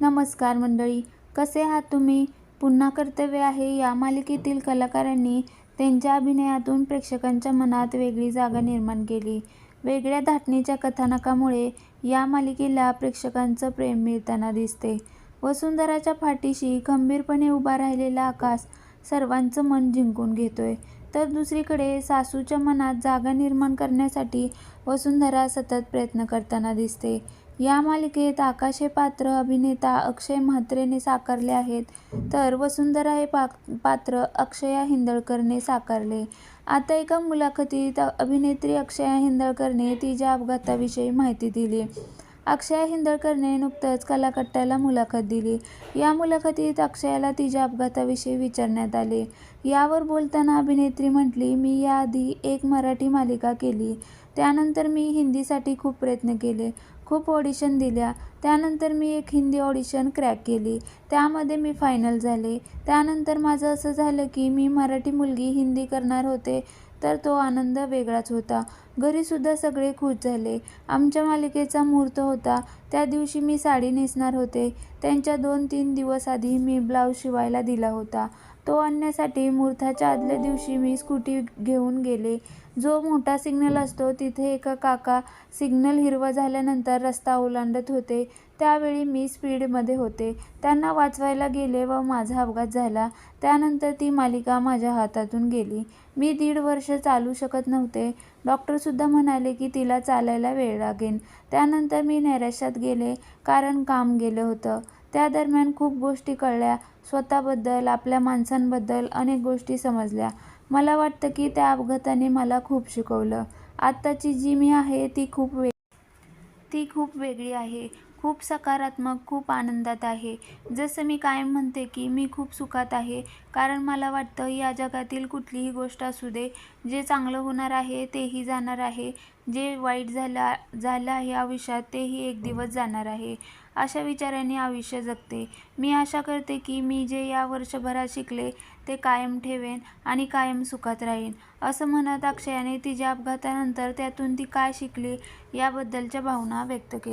नमस्कार मंडळी कसे आहात तुम्ही? पुन्हा कर्तव्य आहे या मालिकेतील कलाकारांनी त्यांच्या अभिनयातून प्रेक्षकांच्या मनात वेगळी जागा निर्माण केली. वेगळ्या धाटणीच्या कथानकामुळे या मालिकेला प्रेक्षकांचं प्रेम मिळताना दिसते. वसुंधराच्या फाटीशी खंबीरपणे उभा राहिलेला आकाश सर्वांचं मन जिंकून घेतोय. तर दुसरीकडे सासूच्या मनात जागा निर्माण करण्यासाठी वसुंधरा सतत प्रयत्न करताना दिसते. या मालिकेत आकाश हे पात्र अभिनेता अक्षय म्हात्रेने साकारले आहेत. तर वसुंधरा हे पा पात्र अक्षया हिंदळकरने साकारले. आता एका मुलाखतीत अभिनेत्री अक्षया हिंदळकरने तिच्या अपघाताविषयी माहिती दिली. अक्षया हिंदळकरने नुकतंच कलाकट्ट्याला मुलाखत दिली. या मुलाखतीत अक्षयाला तिच्या अपघाताविषयी विचारण्यात आले. यावर बोलताना अभिनेत्री म्हटली मी याआधी एक मराठी मालिका केली. त्यानंतर मी हिंदीसाठी खूप प्रयत्न केले. खूप ऑडिशन दिल्या. त्यानंतर मी एक हिंदी ऑडिशन क्रॅक केली. त्यामध्ये मी फायनल झाले. त्यानंतर माझं असं झालं की मी मराठी मुलगी हिंदी करणार होते तर तो आनंद वेगळाच होता. घरीसुद्धा सगळे खुश झाले. आमच्या मालिकेचा मुहूर्त होता. त्या दिवशी मी साडी नेसणार होते. त्यांच्या दोन तीन दिवस आधी मी ब्लाऊज शिवायला दिला होता. तो आणण्यासाठी मुहूर्ताच्या आदल्या दिवशी मी स्कूटी घेऊन गेले. जो मोठा सिग्नल असतो तिथे एका काका सिग्नल हिरवा झाल्यानंतर रस्ता ओलांडत होते. त्यावेळी मी स्पीडमध्ये होते. त्यांना वाचवायला गेले व माझा अपघात झाला. त्यानंतर ती मालिका माझ्या हातातून गेली. मी दीड वर्ष चालू शकत नव्हते. डॉक्टरसुद्धा म्हणाले की तिला चालायला वेळ लागेल त्यानंतर मी नैराश्यात गेले कारण काम गेलं होतं. त्या दरम्यान खूप गोष्टी कळल्या. स्वतःबद्दल आपल्या माणसांबद्दल अनेक गोष्टी समजल्या. मला वाटतं की त्या अपघाताने मला खूप शिकवलं. आत्ताची जी मी आहे ती खूप वे ती खूप वेगळी आहे. खूप सकारात्मक खूप आनंदात आहे. जसं मी कायम म्हणते की मी खूप सुखात आहे. कारण मला वाटतं या जगातील कुठलीही गोष्ट असू दे जे चांगलं होणार आहे तेही जाणार आहे. जे वाईट झालं झालं आहे आयुष्यात तेही एक दिवस जाणार आहे. अशा विचाराने आयुष्य जगते. मी आशा करते की मी जे या वर्षभरात शिकले ते कायम ठेवेन आणि कायम सुखात राहीन. असं म्हणत अक्षयाने तिच्या अपघातानंतर त्यातून ती काय शिकली याबद्दलच्या भावना व्यक्त केल्या.